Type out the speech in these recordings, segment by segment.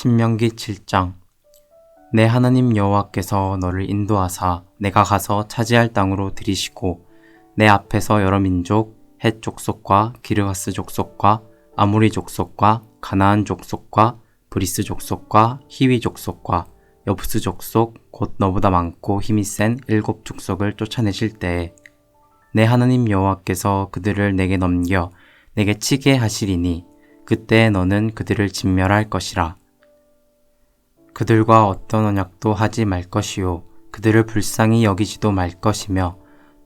신명기 7장. 내 하나님 여호와께서 너를 인도하사 내가 가서 차지할 땅으로 들이시고 내 앞에서 여러 민족 헷 족속과 기르가스 족속과 아모리 족속과 가나안 족속과 브리스 족속과 히위 족속과 여부스 족속 곧 너보다 많고 힘이 센 일곱 족속을 쫓아내실 때에 내 하나님 여호와께서 그들을 내게 넘겨 내게 치게 하시리니 그때 너는 그들을 진멸할 것이라 그들과 어떤 언약도 하지 말 것이요. 그들을 불쌍히 여기지도 말 것이며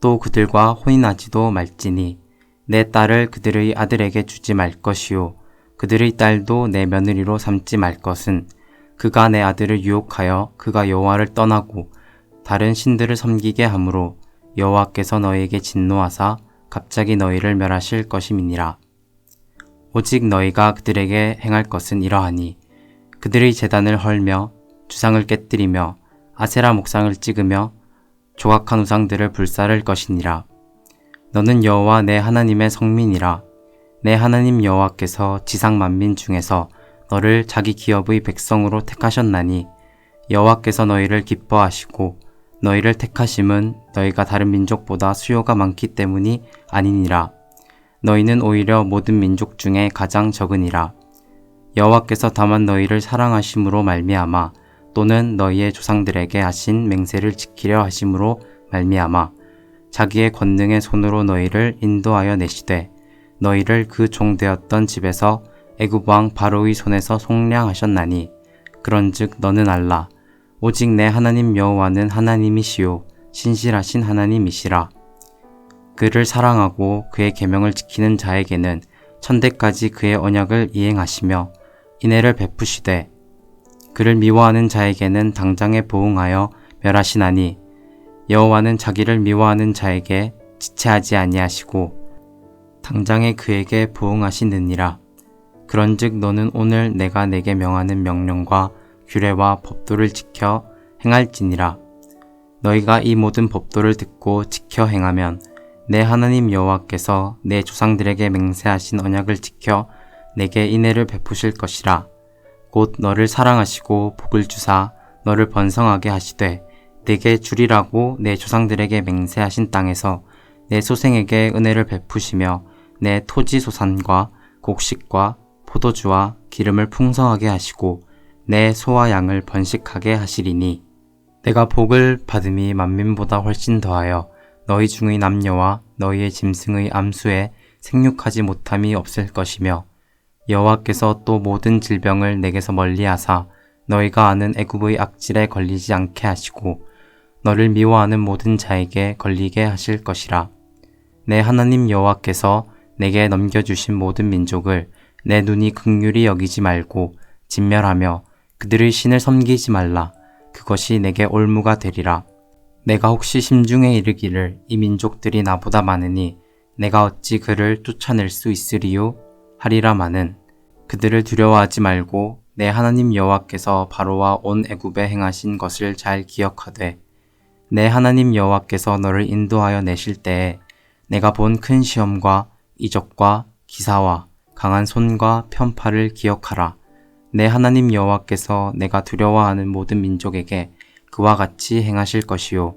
또 그들과 혼인하지도 말지니 내 딸을 그들의 아들에게 주지 말 것이요. 그들의 딸도 내 며느리로 삼지 말 것은 그가 내 아들을 유혹하여 그가 여호와를 떠나고 다른 신들을 섬기게 하므로 여호와께서 너희에게 진노하사 갑자기 너희를 멸하실 것임이니라. 오직 너희가 그들에게 행할 것은 이러하니 그들의 재단을 헐며 주상을 깨뜨리며 아세라 목상을 찍으며 조각한 우상들을 불사를 것이니라. 너는 여호와 내 하나님의 성민이라. 내 하나님 여호와께서 지상 만민 중에서 너를 자기 기업의 백성으로 택하셨나니 여호와께서 너희를 기뻐하시고 너희를 택하심은 너희가 다른 민족보다 수요가 많기 때문이 아니니라. 너희는 오히려 모든 민족 중에 가장 적으니라. 여호와께서 다만 너희를 사랑하심으로 말미암아 또는 너희의 조상들에게 하신 맹세를 지키려 하심으로 말미암아 자기의 권능의 손으로 너희를 인도하여 내시되 너희를 그 종되었던 집에서 애굽 왕 바로의 손에서 속량하셨나니 그런즉 너는 알라. 오직 내 하나님 여호와는 하나님이시요 신실하신 하나님이시라. 그를 사랑하고 그의 계명을 지키는 자에게는 천대까지 그의 언약을 이행하시며 인애를 베푸시되 그를 미워하는 자에게는 당장에 보응하여 멸하시나니 여호와는 자기를 미워하는 자에게 지체하지 아니하시고 당장에 그에게 보응하시느니라. 그런즉 너는 오늘 내가 내게 명하는 명령과 규례와 법도를 지켜 행할지니라. 너희가 이 모든 법도를 듣고 지켜 행하면 내 하나님 여호와께서 내 조상들에게 맹세하신 언약을 지켜 내게 인애를 베푸실 것이라. 곧 너를 사랑하시고 복을 주사 너를 번성하게 하시되 내게 주리라고 내 조상들에게 맹세하신 땅에서 내 소생에게 은혜를 베푸시며 내 토지 소산과 곡식과 포도주와 기름을 풍성하게 하시고 내 소와 양을 번식하게 하시리니 내가 복을 받음이 만민보다 훨씬 더하여 너희 중의 남녀와 너희의 짐승의 암수에 생육하지 못함이 없을 것이며 여호와께서 또 모든 질병을 내게서 멀리하사 너희가 아는 애굽의 악질에 걸리지 않게 하시고 너를 미워하는 모든 자에게 걸리게 하실 것이라. 내 하나님 여호와께서 내게 넘겨주신 모든 민족을 내 눈이 극률이 여기지 말고 진멸하며 그들의 신을 섬기지 말라. 그것이 내게 올무가 되리라. 내가 혹시 심중에 이르기를 이 민족들이 나보다 많으니 내가 어찌 그를 쫓아낼 수 있으리요? 하리라마는 그들을 두려워하지 말고 내 하나님 여호와께서 바로와 온 애굽에 행하신 것을 잘 기억하되 내 하나님 여호와께서 너를 인도하여 내실 때에 내가 본 큰 시험과 이적과 기사와 강한 손과 편파를 기억하라. 내 하나님 여호와께서 내가 두려워하는 모든 민족에게 그와 같이 행하실 것이요.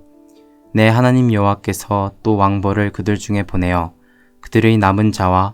내 하나님 여호와께서 또 왕벌을 그들 중에 보내어 그들의 남은 자와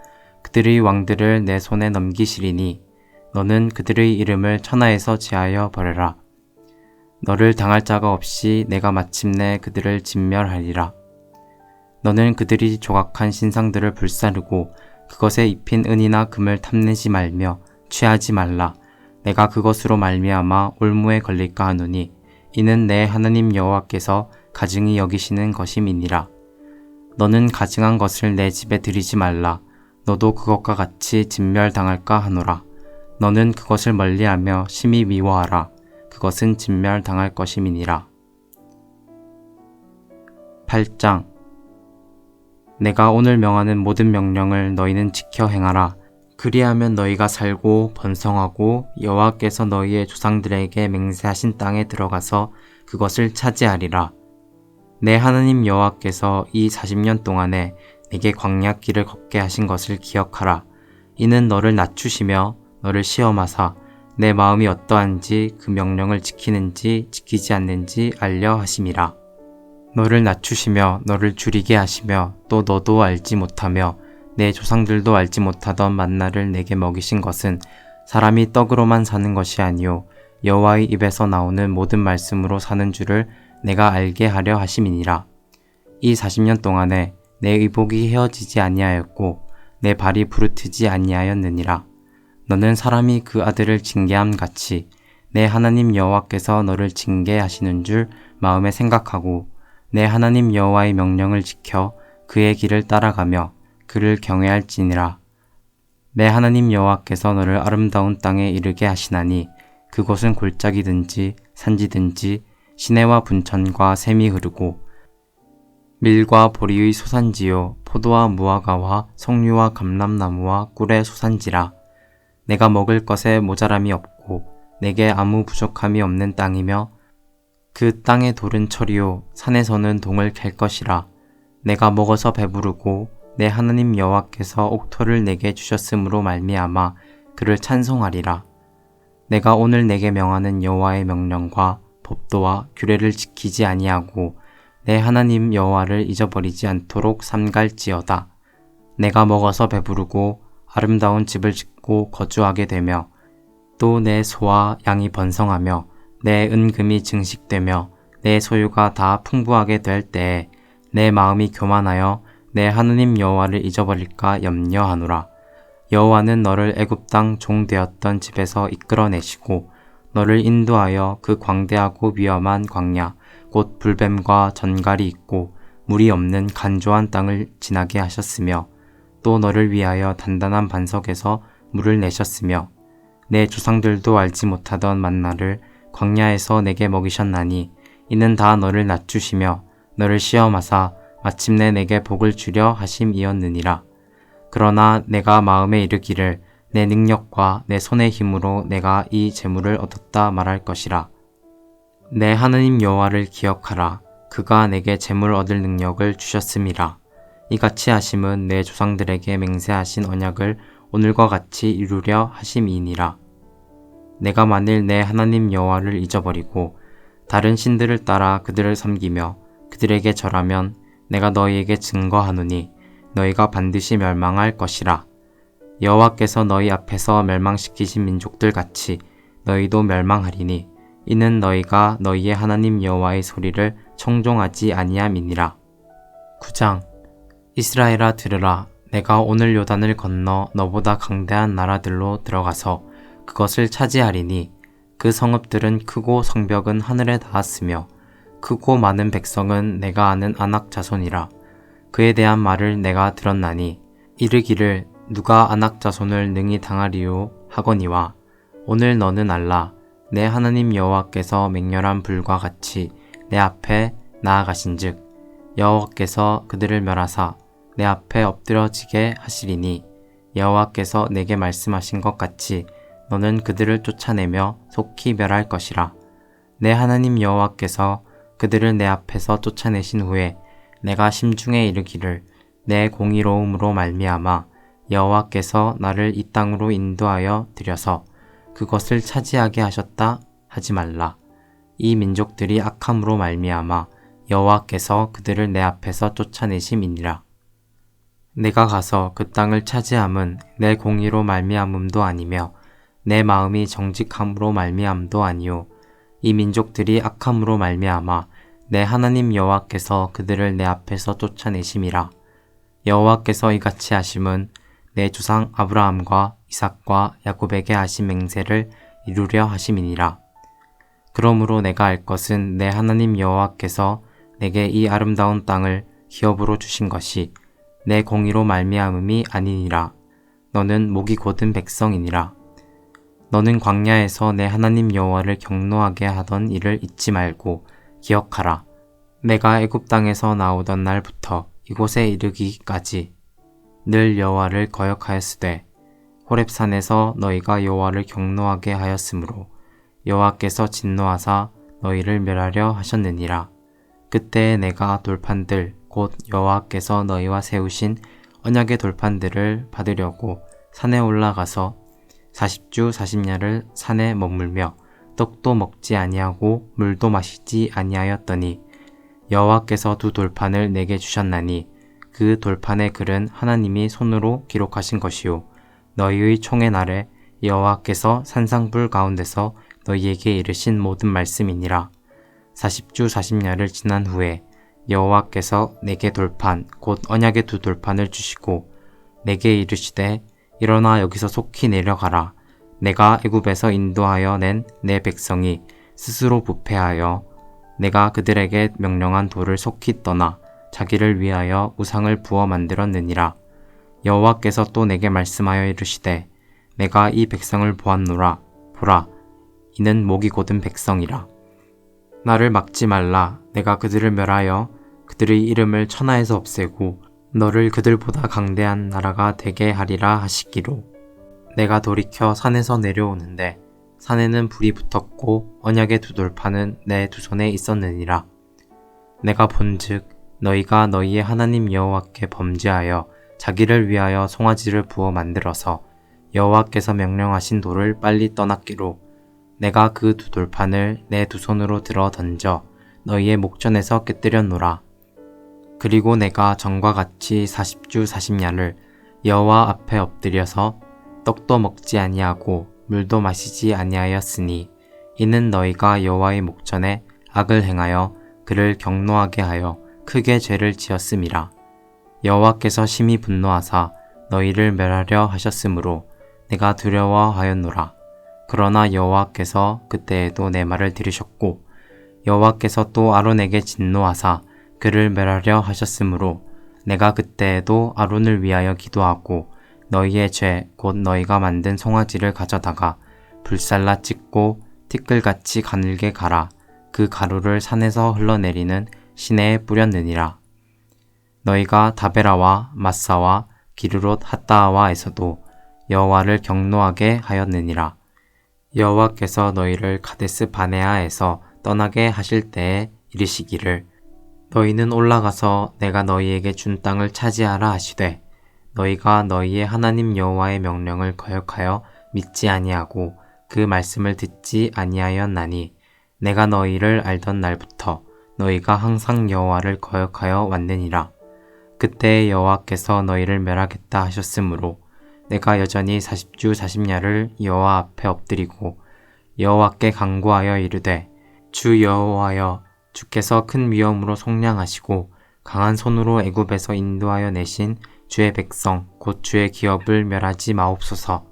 그들의 왕들을 내 손에 넘기시리니 너는 그들의 이름을 천하에서 제하여 버려라. 너를 당할 자가 없이 내가 마침내 그들을 진멸하리라. 너는 그들이 조각한 신상들을 불사르고 그것에 입힌 은이나 금을 탐내지 말며 취하지 말라. 내가 그것으로 말미암아 올무에 걸릴까 하노니 이는 내 하나님 여호와께서 가증히 여기시는 것임이니라. 너는 가증한 것을 내 집에 들이지 말라. 너도 그것과 같이 진멸당할까 하노라. 너는 그것을 멀리하며 심히 미워하라. 그것은 진멸당할 것임이니라. 8장 내가 오늘 명하는 모든 명령을 너희는 지켜 행하라. 그리하면 너희가 살고 번성하고 여호와께서 너희의 조상들에게 맹세하신 땅에 들어가서 그것을 차지하리라. 내 하나님 여호와께서 이 40년 동안에 내게 광야 길을 걷게 하신 것을 기억하라. 이는 너를 낮추시며 너를 시험하사 내 마음이 어떠한지 그 명령을 지키는지 지키지 않는지 알려 하심이라. 너를 낮추시며 너를 줄이게 하시며 또 너도 알지 못하며 내 조상들도 알지 못하던 만나를 내게 먹이신 것은 사람이 떡으로만 사는 것이 아니요 여호와의 입에서 나오는 모든 말씀으로 사는 줄을 내가 알게 하려 하심이니라. 이 40년 동안에 내 의복이 헤어지지 아니하였고 내 발이 부르트지 아니하였느니라. 너는 사람이 그 아들을 징계함 같이 내 하나님 여호와께서 너를 징계하시는 줄 마음에 생각하고 내 하나님 여호와의 명령을 지켜 그의 길을 따라가며 그를 경외할지니라. 내 하나님 여호와께서 너를 아름다운 땅에 이르게 하시나니 그곳은 골짜기든지 산지든지 시내와 분천과 샘이 흐르고 밀과 보리의 소산지요 포도와 무화과와 석류와 감람나무와 꿀의 소산지라. 내가 먹을 것에 모자람이 없고 내게 아무 부족함이 없는 땅이며 그 땅의 돌은 철이요 산에서는 동을 캘 것이라. 내가 먹어서 배부르고 내 하나님 여호와께서 옥토를 내게 주셨으므로 말미암아 그를 찬송하리라. 내가 오늘 내게 명하는 여호와의 명령과 법도와 규례를 지키지 아니하고 내 하나님 여호와를 잊어버리지 않도록 삼갈지어다 내가 먹어서 배부르고 아름다운 집을 짓고 거주하게 되며 또 내 소와 양이 번성하며 내 은금이 증식되며 내 소유가 다 풍부하게 될 때에 내 마음이 교만하여 내 하느님 여호와를 잊어버릴까 염려하노라. 여호와는 너를 애굽 땅 종 되었던 집에서 이끌어내시고 너를 인도하여 그 광대하고 위험한 광야 곧 불뱀과 전갈이 있고 물이 없는 간조한 땅을 지나게 하셨으며 또 너를 위하여 단단한 반석에서 물을 내셨으며 내 조상들도 알지 못하던 만나를 광야에서 내게 먹이셨나니 이는 다 너를 낮추시며 너를 시험하사 마침내 내게 복을 주려 하심이었느니라. 그러나 내가 마음에 이르기를 내 능력과 내 손의 힘으로 내가 이 재물을 얻었다 말할 것이라. 내 하느님 여호와를 기억하라. 그가 내게 재물 얻을 능력을 주셨음이라. 이같이 하심은 내 조상들에게 맹세하신 언약을 오늘과 같이 이루려 하심이니라. 내가 만일 내 하나님 여호와를 잊어버리고 다른 신들을 따라 그들을 섬기며 그들에게 절하면 내가 너희에게 증거하노니 너희가 반드시 멸망할 것이라. 여호와께서 너희 앞에서 멸망시키신 민족들 같이 너희도 멸망하리니 이는 너희가 너희의 하나님 여호와의 소리를 청종하지 아니함이니라. 9장 이스라엘아 들으라. 내가 오늘 요단을 건너 너보다 강대한 나라들로 들어가서 그것을 차지하리니 그 성읍들은 크고 성벽은 하늘에 닿았으며 크고 많은 백성은 내가 아는 안악 자손이라. 그에 대한 말을 내가 들었나니 이르기를 누가 안악 자손을 능히 당하리요 하거니와 오늘 너는 알라 내 하나님 여호와께서 맹렬한 불과 같이 내 앞에 나아가신즉 여호와께서 그들을 멸하사 내 앞에 엎드러지게 하시리니 여호와께서 내게 말씀하신 것 같이 너는 그들을 쫓아내며 속히 멸할 것이라. 내 하나님 여호와께서 그들을 내 앞에서 쫓아내신 후에 내가 심중에 이르기를 내 공의로움으로 말미암아 여호와께서 나를 이 땅으로 인도하여 들여서 그것을 차지하게 하셨다 하지 말라. 이 민족들이 악함으로 말미암아 여호와께서 그들을 내 앞에서 쫓아내심이니라. 내가 가서 그 땅을 차지함은 내 공의로 말미암음도 아니며 내 마음이 정직함으로 말미암도 아니요 이 민족들이 악함으로 말미암아 내 하나님 여호와께서 그들을 내 앞에서 쫓아내심이라 여호와께서 이같이 하심은 내 주상 아브라함과 이삭과 야곱에게 하신 맹세를 이루려 하심이니라 그러므로 내가 알 것은 내 하나님 여호와께서 내게 이 아름다운 땅을 기업으로 주신 것이 내 공의로 말미암음이 아니니라. 너는 목이 곧은 백성이니라. 너는 광야에서 내 하나님 여호와를 경노하게 하던 일을 잊지 말고 기억하라. 내가 애굽 땅에서 나오던 날부터 이곳에 이르기까지 늘 여호와를 거역하였으되 호렙산에서 너희가 여호와를 경노하게 하였으므로 여호와께서 진노하사 너희를 멸하려 하셨느니라. 그때 내가 돌판들 곧 여호와께서 너희와 세우신 언약의 돌판들을 받으려고 산에 올라가서 40주 40야를 산에 머물며 떡도 먹지 아니하고 물도 마시지 아니하였더니 여호와께서 두 돌판을 내게 주셨나니 그 돌판의 글은 하나님이 손으로 기록하신 것이요. 너희의 총의 날에 여호와께서 산상불 가운데서 너희에게 이르신 모든 말씀이니라. 40주 40야를 지난 후에 여호와께서 내게 돌판 곧 언약의 두 돌판을 주시고 내게 이르시되 일어나 여기서 속히 내려가라. 내가 애굽에서 인도하여 낸 내 백성이 스스로 부패하여 내가 그들에게 명령한 돌을 속히 떠나 자기를 위하여 우상을 부어 만들었느니라. 여호와께서 또 내게 말씀하여 이르시되 내가 이 백성을 보았노라. 보라, 이는 목이 곧은 백성이라. 나를 막지 말라. 내가 그들을 멸하여 그들의 이름을 천하에서 없애고 너를 그들보다 강대한 나라가 되게 하리라 하시기로. 내가 돌이켜 산에서 내려오는데 산에는 불이 붙었고 언약의 두 돌판은 내두 손에 있었느니라. 내가 본즉 너희가 너희의 하나님 여호와께 범죄하여 자기를 위하여 송아지를 부어 만들어서 여호와께서 명령하신 돌을 빨리 떠났기로 내가 그 두 돌판을 내 두 손으로 들어 던져 너희의 목전에서 깨뜨렸노라. 그리고 내가 전과 같이 40주 40야를 여호와 앞에 엎드려서 떡도 먹지 아니하고 물도 마시지 아니하였으니 이는 너희가 여호와의 목전에 악을 행하여 그를 경노하게 하여 크게 죄를 지었음이라. 여호와께서 심히 분노하사 너희를 멸하려 하셨으므로 내가 두려워하였노라. 그러나 여호와께서 그때에도 내 말을 들으셨고 여호와께서 또 아론에게 진노하사 그를 멸하려 하셨으므로 내가 그때에도 아론을 위하여 기도하고 너희의 죄 곧 너희가 만든 송아지를 가져다가 불살라 찢고 티끌같이 가늘게 갈아 그 가루를 산에서 흘러내리는 시내에 뿌렸느니라. 너희가 다베라와 마사와 기르롯 핫다와에서도 여호와를 경노하게 하였느니라. 여호와께서 너희를 카데스 바네아에서 떠나게 하실 때에 이르시기를 너희는 올라가서 내가 너희에게 준 땅을 차지하라 하시되 너희가 너희의 하나님 여호와의 명령을 거역하여 믿지 아니하고 그 말씀을 듣지 아니하였나니 내가 너희를 알던 날부터 너희가 항상 여호와를 거역하여 왔느니라. 그때 여호와께서 너희를 멸하겠다 하셨으므로 내가 여전히 40주 40야를 여호와 앞에 엎드리고 여호와께 간구하여 이르되 주 여호와여 주께서 큰 위엄으로 속량하시고 강한 손으로 애굽에서 인도하여 내신 주의 백성 곧 주의 기업을 멸하지 마옵소서.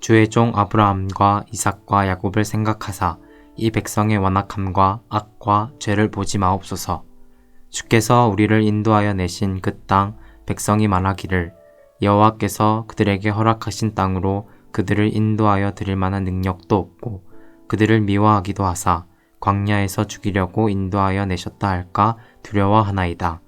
주의 종 아브라함과 이삭과 야곱을 생각하사 이 백성의 완악함과 악과 죄를 보지 마옵소서. 주께서 우리를 인도하여 내신 그 땅 백성이 말하기를 여호와께서 그들에게 허락하신 땅으로 그들을 인도하여 드릴 만한 능력도 없고 그들을 미워하기도 하사 광야에서 죽이려고 인도하여 내셨다 할까 두려워하나이다.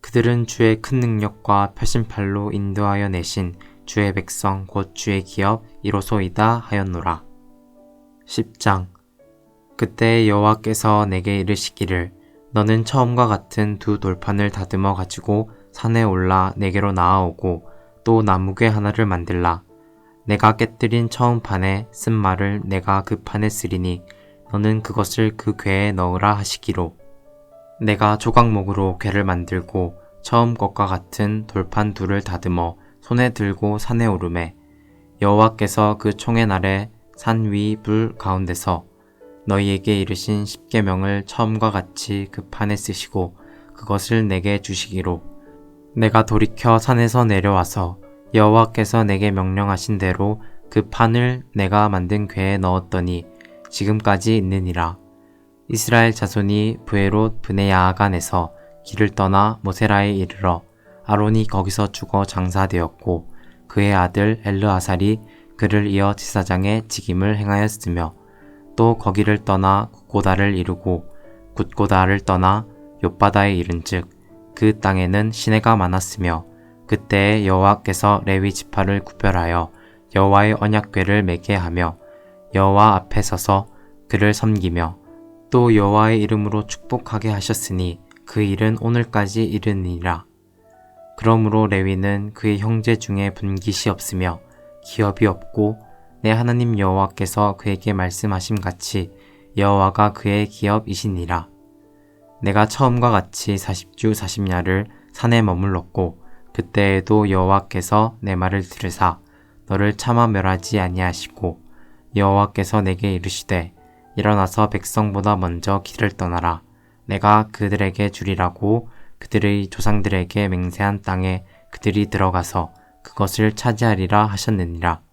그들은 주의 큰 능력과 표심팔로 인도하여 내신 주의 백성 곧 주의 기업 이로소이다 하였노라. 10장 그때 여호와께서 내게 이르시기를 너는 처음과 같은 두 돌판을 다듬어 가지고 산에 올라 내게로 나아오고 또 나무괴 하나를 만들라. 내가 깨뜨린 처음 판에 쓴 말을 내가 그 판에 쓰리니 너는 그것을 그 괴에 넣으라 하시기로. 내가 조각목으로 괴를 만들고 처음 것과 같은 돌판 둘을 다듬어 손에 들고 산에 오르매 여호와께서 그 총의 날에 산 위 불 가운데서 너희에게 이르신 십계명을 처음과 같이 그 판에 쓰시고 그것을 내게 주시기로. 내가 돌이켜 산에서 내려와서 여호와께서 내게 명령하신 대로 그 판을 내가 만든 괴에 넣었더니 지금까지 있느니라. 이스라엘 자손이 부에롯 브네야아간에서 길을 떠나 모세라에 이르러 아론이 거기서 죽어 장사되었고 그의 아들 엘르아살이 그를 이어 제사장의 직임을 행하였으며 또 거기를 떠나 굿고다를 이루고 굿고다를 떠나 욥바다에 이른즉 그 땅에는 시내가 많았으며 그때에 여호와께서 레위 지파를 구별하여 여호와의 언약궤를 매게 하며 여호와 앞에 서서 그를 섬기며 또 여호와의 이름으로 축복하게 하셨으니 그 일은 오늘까지 이르니라. 그러므로 레위는 그의 형제 중에 분깃이 없으며 기업이 없고 내 하나님 여호와께서 그에게 말씀하심 같이 여호와가 그의 기업이시니라. 내가 처음과 같이 40주 40야를 산에 머물렀고 그때에도 여호와께서 내 말을 들으사 너를 차마 멸하지 아니하시고 여호와께서 내게 이르시되 일어나서 백성보다 먼저 길을 떠나라 내가 그들에게 주리라고 그들의 조상들에게 맹세한 땅에 그들이 들어가서 그것을 차지하리라 하셨느니라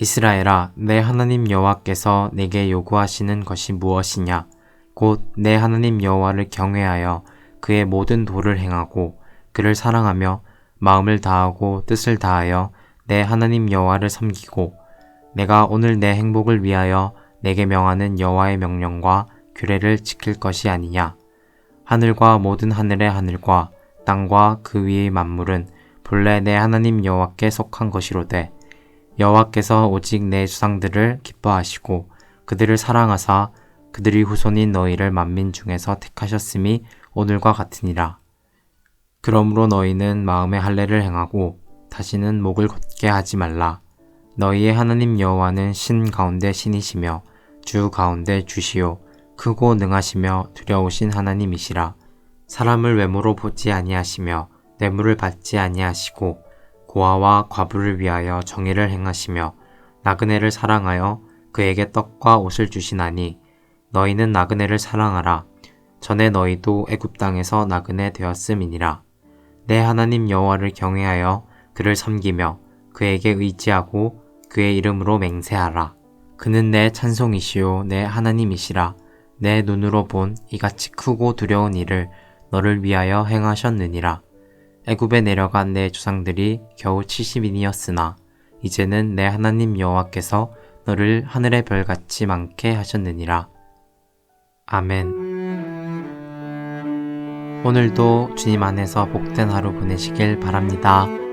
이스라엘아 내 하나님 여호와께서 내게 요구하시는 것이 무엇이냐? 곧 내 하나님 여호와를 경외하여 그의 모든 도를 행하고 그를 사랑하며 마음을 다하고 뜻을 다하여 내 하나님 여호와를 섬기고 내가 오늘 내 행복을 위하여 내게 명하는 여호와의 명령과 규례를 지킬 것이 아니냐? 하늘과 모든 하늘의 하늘과 땅과 그 위의 만물은 본래 내 하나님 여호와께 속한 것이로되 여호와께서 오직 내 주상들을 기뻐하시고 그들을 사랑하사 그들이 후손인 너희를 만민 중에서 택하셨음이 오늘과 같으니라. 그러므로 너희는 마음의 할례를 행하고 다시는 목을 곧게 하지 말라. 너희의 하나님 여호와는 신 가운데 신이시며 주 가운데 주시요 크고 능하시며 두려우신 하나님이시라. 사람을 외모로 보지 아니하시며 뇌물을 받지 아니하시고 고아와 과부를 위하여 정의를 행하시며 나그네를 사랑하여 그에게 떡과 옷을 주시나니 너희는 나그네를 사랑하라. 전에 너희도 애굽 땅에서 나그네 되었음이니라. 내 하나님 여호와를 경외하여 그를 섬기며 그에게 의지하고 그의 이름으로 맹세하라. 그는 내 찬송이시요 내 하나님이시라. 내 눈으로 본 이같이 크고 두려운 일을 너를 위하여 행하셨느니라. 애굽에 내려간 내 조상들이 겨우 70인이었으나 이제는 내 하나님 여호와께서 너를 하늘의 별같이 많게 하셨느니라. 아멘. 오늘도 주님 안에서 복된 하루 보내시길 바랍니다.